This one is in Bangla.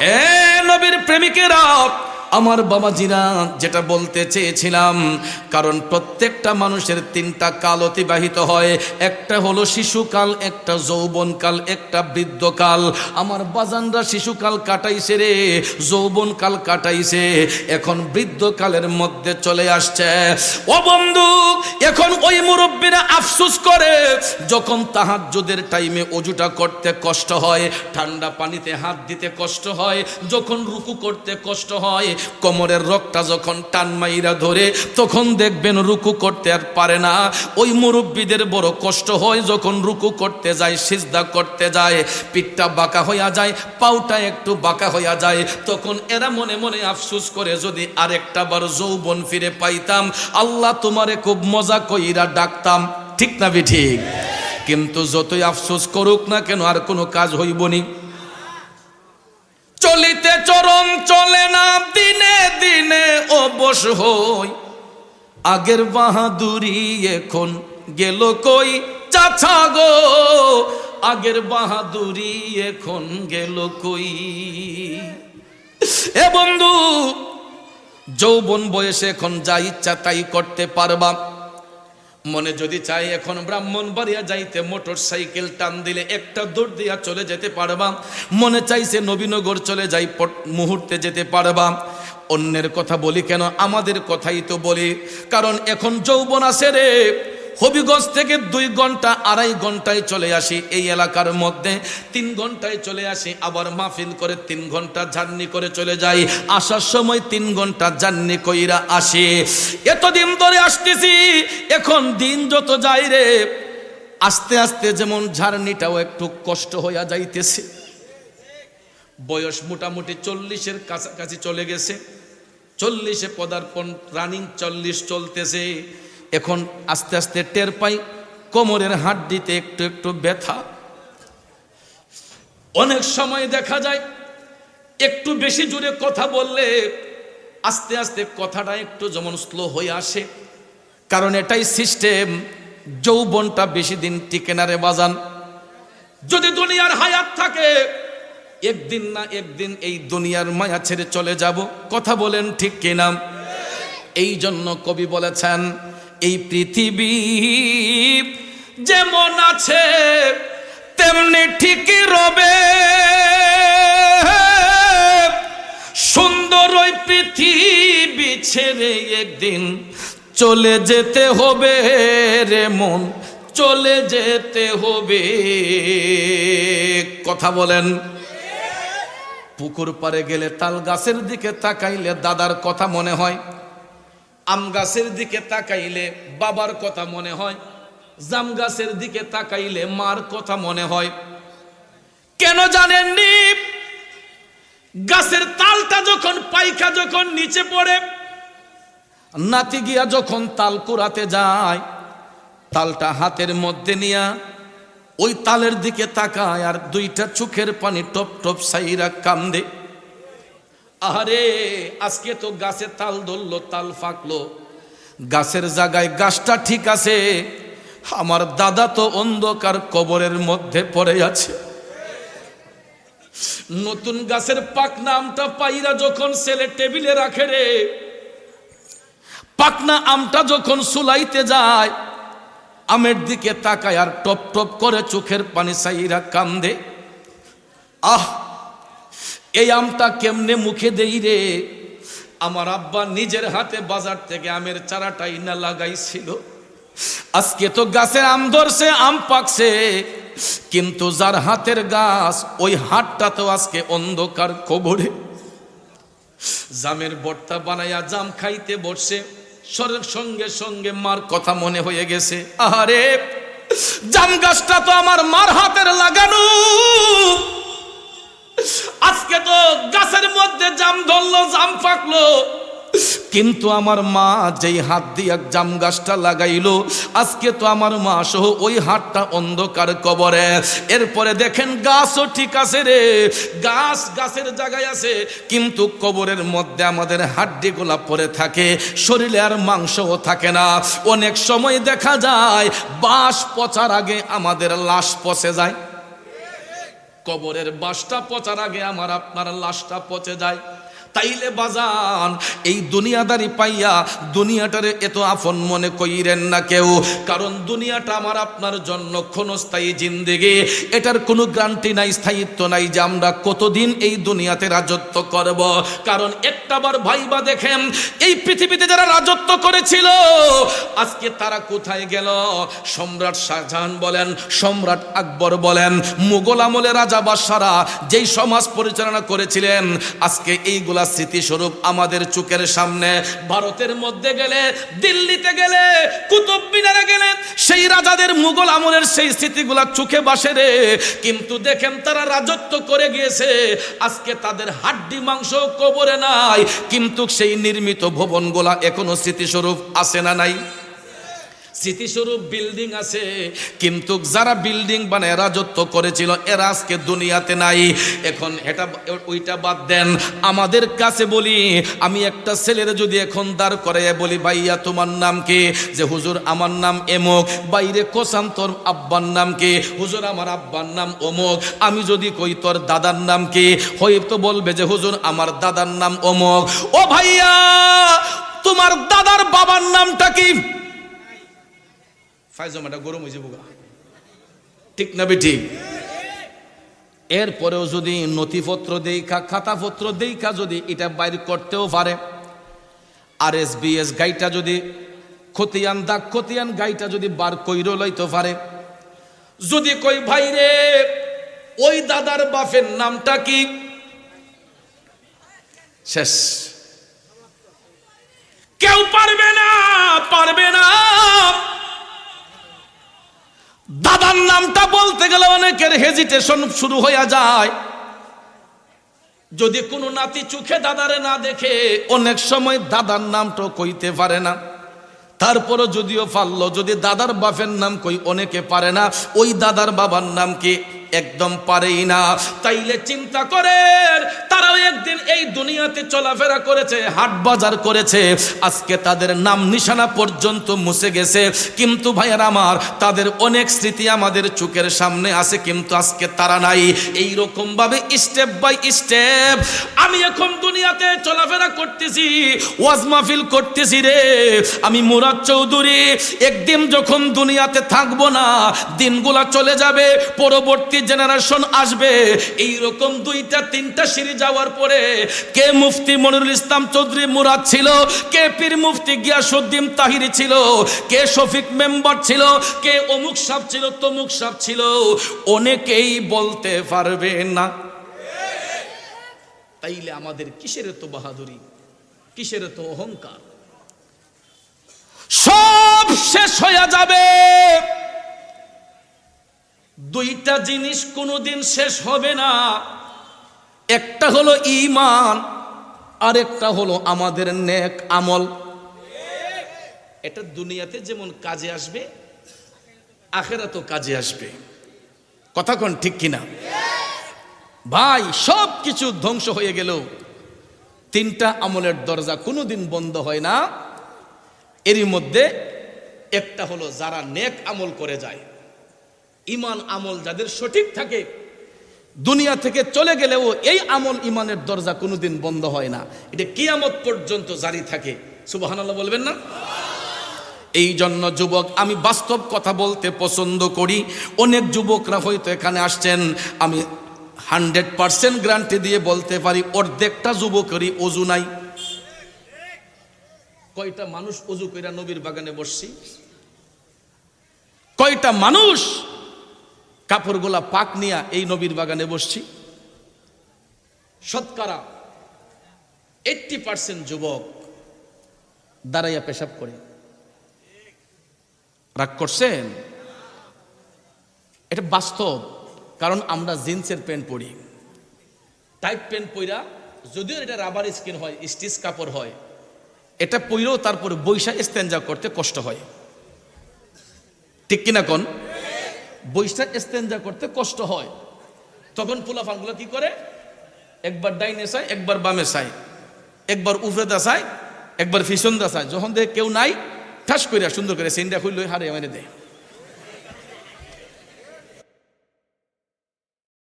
এ নবীর প্রেমিকেরা আমার বাবাজিরা যেটা বলতে চেয়েছিলাম, কারণ প্রত্যেকটা মানুষের তিনটা কাল অতিবাহিত হয়। একটা হলো শিশুকাল, একটা যৌবনকাল, একটা বৃদ্ধকাল। আমার বাজানরা শিশুকাল কাটাইছে রে, যৌবনকাল কাটাইছে। এখন বৃদ্ধকালের মধ্যে চলে আসছে। ও বন্ধু, এখন ওই মুরব্বীরা আফসুস করে, যখন তাহার তাহাজ্জুদের টাইমে অজুটা করতে কষ্ট হয়, ঠান্ডা পানিতে হাত দিতে কষ্ট হয়, যখন রুকু করতে কষ্ট হয় কোমরের রক্তটা যখন টান মাইরা ধরে, তখন দেখবেন রুকু করতে আর পারে না। ওই মুরব্বীদের বড় কষ্ট হয় যখন রুকু করতে যায়, সিজদা করতে যায়, পিঠটা বাঁকা হইয়া যায়, পাউটা একটু বাঁকা হইয়া যায়, তখন এরা মনে মনে আফসুস করে, যদি আরেকটা বার যৌবন ফিরে পাইতাম, আল্লাহ তোমারে খুব মজা কইরা ডাকতাম। ঠিক না বি ঠিক কিন্তু যতই আফসোস করুক না কেন, আর কোনো কাজ হইবনি। চরম চলে না, দিনে দিনে অবশ হই। আগের বাহাদুরি এখন গেল কই? চাচা গো, আগের বাহাদুরি এখন গেল কই? এ বন্ধু, যৌবন বয়সে এখন যা ইচ্ছা তাই করতে পারবা। মনে যদি চাই এখন ব্রাহ্মণ বাড়িয়া যাইতে মোটর সাইকেল টান দিলে একটা দৌড় দিয়া চলে যেতে পারবা। মনে চাইছে নবীনগর চলে যাই পট- মুহূর্তে যেতে পারবা। অন্যের কথা বলি কেন? আমাদের কথাই তো বলি। কারণ এখন যৌবন আছে রে। হবিগঞ্জ থেকে দুই ঘণ্টা, আড়াই ঘন্টায় চলে আসি এই এলাকার মধ্যে। তিন ঘন্টায় চলে আসি, আবার মাহফিল করে তিন ঘণ্টা জার্নি করে চলে যাই। আসার সময় তিন ঘণ্টা জার্নি কইরা আসি। এতদিন ধরে আসতেছি, এখন দিন যত যাই রে, আস্তে আস্তে যেমন ঝার্নিটাও একটু কষ্ট হইয়া যাইতেছে। বয়স মোটামুটি চল্লিশের কাছাকাছি চলে গেছে। চল্লিশে পদার্পণ, রানিং চল্লিশ চলতেছে। এখন আস্তে আস্তে টের পাই কোমরের হাড্ডিতে একটু একটু ব্যথা। অনেক সময় দেখা যায় একটু বেশি জোরে কথা বললে আস্তে আস্তে কথাটা একটু যেমন স্লো হয়ে আসে। কারণ এটাই সিস্টেম যৌবনটা বেশি দিন টিকে না রে বাজান। যদি দুনিয়ার হায়াত থাকে, একদিন না একদিন এই দুনিয়ার মায়া ছেড়ে চলে যাব। কথা বলেন ঠিক কিনা? এই জন্য কবি বলেছেন এই পৃথিবী যেমন আছে, তেমনি ঠিকই রবে। সুন্দর ওই পৃথিবী ছেড়ে একদিন চলে যেতে হবে রে মন, চলে যেতে হবে। কথা বলেন। পুকুর পারে গেলে তাল গাছের দিকে তাকাইলে দাদার কথা মনে হয় আম গাছের দিকে তাকাইলে বাবার কথা মনে হয়, জাম গাছের দিকে তাকাইলে মার কথা মনে হয়। কেন জানেন জানেননি? গাছের তালটা যখন পাইকা যখন নিচে পড়ে, নাতি গিয়া যখন তাল কুড়াতে যায়, তালটা হাতের মধ্যে নিয়া ওই তালের দিকে তাকায় আর দুইটা চোখের পানি টপ টপ সাইরা কান্দে। আরে আজকে তো গাছে তাল ধরলো, তাল ফাঁকলো। গাছের জায়গায় গাছটা ঠিক আছে, আমার দাদা তো অন্ধকার কবরের মধ্যে পড়ে আছে। নতুন গাছের পাকনা আমটা পাইরা যখন ছেলে টেবিলে রাখে রে পাকনা আমটা যখন সুলাইতে যায়, আমের দিকে তাকায় আর টপ টপ করে চোখের পানি সাইরা কান্দে। আহ! এই আমটা কেমনে মুখে দেই রে? আমার আব্বা নিজের হাতে বাজার থেকে আমের চারাটাই না লাগাইছিল। আজকে তো গাছের আম ধরছে, আম পাকছে, কিন্তু যার হাতের গাছ, ওই হাতটা তো আজকে অন্ধকার কবরে। জামের বর্তা বানাইয়া জাম খাইতে সরের সঙ্গে সঙ্গে মার কথা মনে হয়ে গেছে। আরে জাম গাছটা তো আমার মার হাতের লাগানো। আজকে তো গাছের মধ্যে জাম ধরলো, জাম পাকলো কিন্তু আমার মা যেই হাত দিয়ে জাম গাছটা লাগাইলো, আজকে তো আমার মা সহ ওই হাতটা অন্ধকার কবরে। এরপরে দেখেন গাছও ঠিক আছে রে। গাছ গাছের জায়গায় আছে, কিন্তু কবরের মধ্যে আমাদের হাড্ডিগুলা পড়ে থাকে, শরীরে আর মাংসও থাকে না। অনেক সময় দেখা যায়, বাঁশ পচার আগে আমাদের লাশ পচে যায়। কবরের বাসটা পচার আগে আমার আপনার লাশটা পচে যায়। তাইলে বাজান, এই দুনিয়াদারি পাইয়া দুনিয়াটারে এত আপন মনে কইরেন না কেউ। কারণ দুনিয়াটা আমার আপনার জন্য ক্ষণস্থায়ী জিন্দেগি। এটার কোনো গ্রান্টি নাই, স্থায়িত্ব নাই যে আমরা কতদিন এই দুনিয়াতে রাজত্ব করব। কারণ একটাবার ভাইবা দেখেন, এই পৃথিবীতে যারা রাজত্ব করেছিল, আজকে তারা কোথায় গেল? সম্রাট শাহজাহান বলেন, সম্রাট আকবর বলেন, মুঘল আমলে রাজা বাদশারা যেই সমাজ পরিচালনা করেছিলেন, আজকে এইগুলা স্মৃতিস্বরূপ আমাদের চোখের সামনে ভারতের মধ্যে গেলে, দিল্লিতে গেলে, কুতুব মিনারে গেলে, সেই রাজাদের মুঘল আমলের সেই স্মৃতিগুলা চোখে বাসে রে। কিন্তু দেখেন তারা রাজত্ব করে গিয়েছে। আজকে তাদের হাড্ডি মাংস কবরে নাই। কিন্তু সেই নির্মিত ভবনগুলা এখনও স্মৃতিস্বরূপ আছে না নাই? স্মৃতিস্বরূপ বিল্ডিং আছে। কিন্তু যারা বিল্ডিং বানায়, রাজত্ব করেছিল, এরা আজকে দুনিয়াতে নাই। এখন এটা, ওইটা বাদ দেন। আমাদের কাছে বলি, আমি একটা ছেলের যদি এখন দাঁড় করে বলি, ভাইয়া, তোমার নাম কি? যে, হুজুর, আমার নাম এমক। বাইরে কোসান তোর আব্বার নাম কি? হুজুর, আমার আব্বার নাম অমুক। আমি যদি কই, তোর দাদার নাম কি? হয়তো বলবে যে, হুজুর, আমার দাদার নাম অমুক। ও ভাইয়া, তোমার দাদার বাবার নামটা কি? ফাইজমাটা গরম হয়েছে বোকা ঠিক না বে ঠিক? এরপরেও যদি নথিপত্র দেখা খাতাপত্র দেখা যদি এটা বাইর করতেও পারে, আর এস বি এস গাইটা যদি, খতিয়ান দাগ, খতিয়ান গাইটা যদি বার কইর লইতে পারে, যদি কই, ভাই রে, ওই দাদার বাপের নামটা কি? শেষ। কেউ পারবে না, পারবে নামটা বলতে গেলে অনেকের হেজিটেশন শুরু হইয়া যায়। যদি কোনো নাতি চোখে দাদারে না দেখে, অনেক সময় দাদার নামটা কইতে পারে না। তারপরও যদিও পারল, যদি দাদার বাপের নাম কই, অনেকে পারে না। ওই দাদার বাবার নাম কি? একদম পারেই না। তাইলে চিন্তা করেন, তারাও একদিন এই দুনিয়াতে চলাফেরা করেছে, হাট বাজার করেছে। আজকে তাদের নাম নিশানা পর্যন্ত মুছে গেছে। কিন্তু ভাইয়ার আমার, তাদের অনেক স্মৃতি আমাদের চোখের সামনে আছে, কিন্তু আজকে তারা নাই। এই ভাবে স্টেপ বাই স্টেপ আমি এখন দুনিয়াতে চলাফেরা করতেছি, ওয়াজ মাহফিল করতেছি রে। আমি মুরাদ চৌধুরী, একদিন যখন দুনিয়াতে থাকব না, দিনগুলা চলে যাবে, পরবর্তী জেনারেশন আসবে। এই রকম দুইটা, তিনটা সিঁড়ি যাওয়ার পরে কে মুফতি মনিরুল ইসলাম চৌধুরী মুরাদ ছিল, কে পীর মুফতি গিয়াসুদ্দিন তাহিরি ছিল, কে শফিক মেম্বার ছিল, কে অমুক সাপ ছিল, তমুক সাপ ছিল, অনেকেই বলতে পারবে না। তাইলে আমাদের কিসের তো বাহাদুরি? কিসের তো অহংকার? সব শেষ হয়ে যাবে। দুইটা জিনিস কোনোদিন শেষ হবে না। একটা হলো ইমান আর একটা হলো আমাদের নেক আমল। এটা দুনিয়াতে যেমন কাজে আসবে আখেরা তো কাজে আসবে। কথা কোন ঠিক কিনা? ভাই সব কিছু ধ্বংস হয়ে গেল। তিনটা আমলের দরজা কোনোদিন বন্ধ হয় না। এরই মধ্যে একটা হলো যারা নেক আমল করে যায়। ইমান আমল যাদের সঠিক থাকে, দুনিয়া থেকে চলে গেলেও এই আমল ইমানের দরজা কোনোদিন বন্ধ হয় না। এটা কিয়ামত পর্যন্ত জারি থাকে। সুবহানাল্লাহ বলবেন না? এই জন্য যুবক, আমি বাস্তব কথা বলতে পছন্দ করি। অনেক যুবকরা হয়তো এখানে আসছেন, আমি হান্ড্রেড পার্সেন্ট গ্যারান্টি দিয়ে বলতে পারি, অর্ধেকটা যুবকেরই অজু নাই। কয়টা মানুষ অজু কইরা নবীর বাগানে বসছি? কয়টা মানুষ কাপড়গুলা পাক নিয়া এই নবীর বাগানে বসছি। শতকরা এইটটি পার্সেন্ট যুবক দাঁড়াইয়া পেশাব করে। রাগ করছেন? এটা বাস্তব, কারণ আমরা জিন্সের প্যান্ট পরি। টাইট প্যান্ট পইরা যদিও এটা রাবার স্কিন হয়, স্টিচ কাপড় হয়, এটা পইরেও তারপরে বৈশা স্তেঞ্জা করতে কষ্ট হয়। ঠিক কিনা কোন? বৈশা স্তেঞ্জা করতে কষ্ট হয়। তখন পোলাফানগুলো কি করে? একবার ডাইনে চায়, একবার বামে চায়। একবার উফরে দাসায় একবার ফিসন দাসায় যখন দেখে কেউ নাই, ঠাস করিয়া সুন্দর করে সেন্ডা খুললে, হারে মানে দেয়